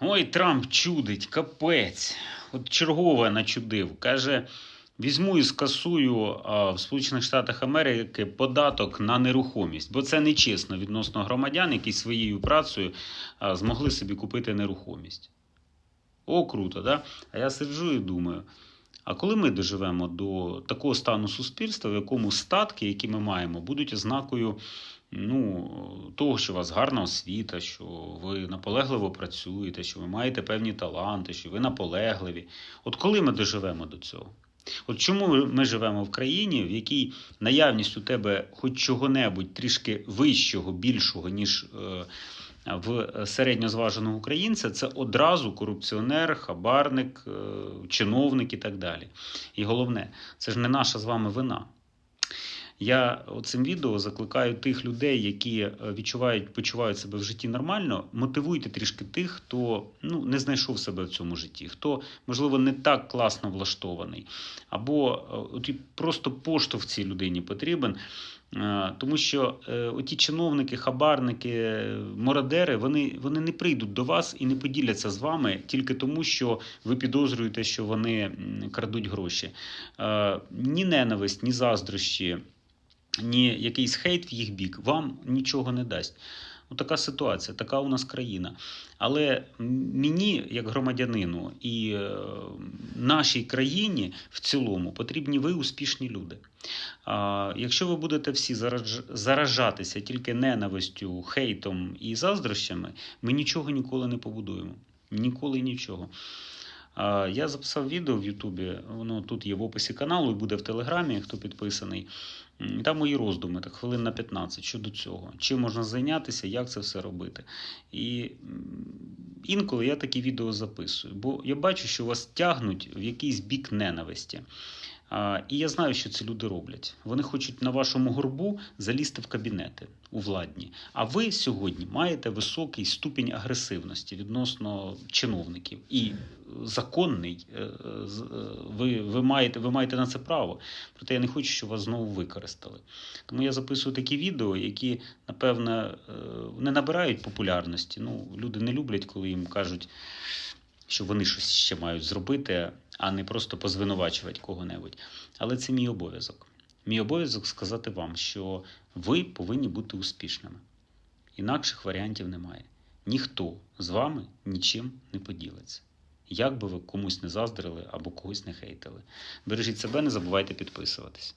Ой, Трамп чудить, капець. От чергове начудив. Каже: візьму і скасую а, в Сполучених Штатах Америки податок на нерухомість, бо це нечесно відносно громадян, які своєю працею а, змогли собі купити нерухомість. О, круто, да? А я сиджу і думаю. А коли ми доживемо до такого стану суспільства, в якому статки, які ми маємо, будуть ознакою ну, того, що у вас гарна освіта, що ви наполегливо працюєте, що ви маєте певні таланти, що ви наполегливі. От коли ми доживемо до цього? От чому ми- живемо в країні, в якій наявність у тебе хоч чого-небудь трішки вищого, більшого, ніж е, в середньозваженого українця, це одразу корупціонер, хабарник, е, чиновник і так далі. І головне, це ж не наша з вами вина. Я цим відео закликаю тих людей, які е, відчувають, почувають себе в житті нормально. Мотивуйте трішки тих, хто ну, не знайшов себе в цьому житті, хто, можливо, не так класно влаштований, або е, от просто поштовх цій людині потрібен. Е, Тому що е, оті чиновники, хабарники, мородери, вони, вони не прийдуть до вас і не поділяться з вами тільки тому, що ви підозрюєте, що вони крадуть гроші. Е, Ні ненависть, ні заздрощі, ні якийсь хейт в їх бік вам нічого не дасть. Ну, така ситуація, така у нас країна. Але мені, як громадянину, і нашій країні в цілому потрібні ви успішні люди. Якщо ви будете всі заражатися тільки ненавистю, хейтом і заздрощами, ми нічого ніколи не побудуємо. Ніколи нічого. Я записав відео в Ютубі, воно тут є в описі каналу і буде в Телеграмі, хто підписаний. Там мої роздуми, так хвилин на 15 щодо цього. Чим можна зайнятися, як це все робити. І інколи я такі відео записую, бо я бачу, що вас тягнуть в якийсь бік ненависті. І я знаю, що ці люди роблять. Вони хочуть на вашому горбу залізти в кабінети у владні. А ви сьогодні маєте високий ступінь агресивності відносно чиновників. І законний, е, е, е, ви, ви, маєте, ви маєте на це право. Проте я не хочу, щоб вас знову використали. Тому я записую такі відео, які, напевно, не набирають популярності. Ну, люди не люблять, коли їм кажуть, що вони щось ще мають зробити, а не просто позвинувачувати кого-небудь. Але це мій обов'язок. Мій обов'язок сказати вам, що ви повинні бути успішними. Інакших варіантів немає. Ніхто з вами нічим не поділиться. Як би ви комусь не заздрили або когось не хейтили. Бережіть себе, не забувайте підписуватись.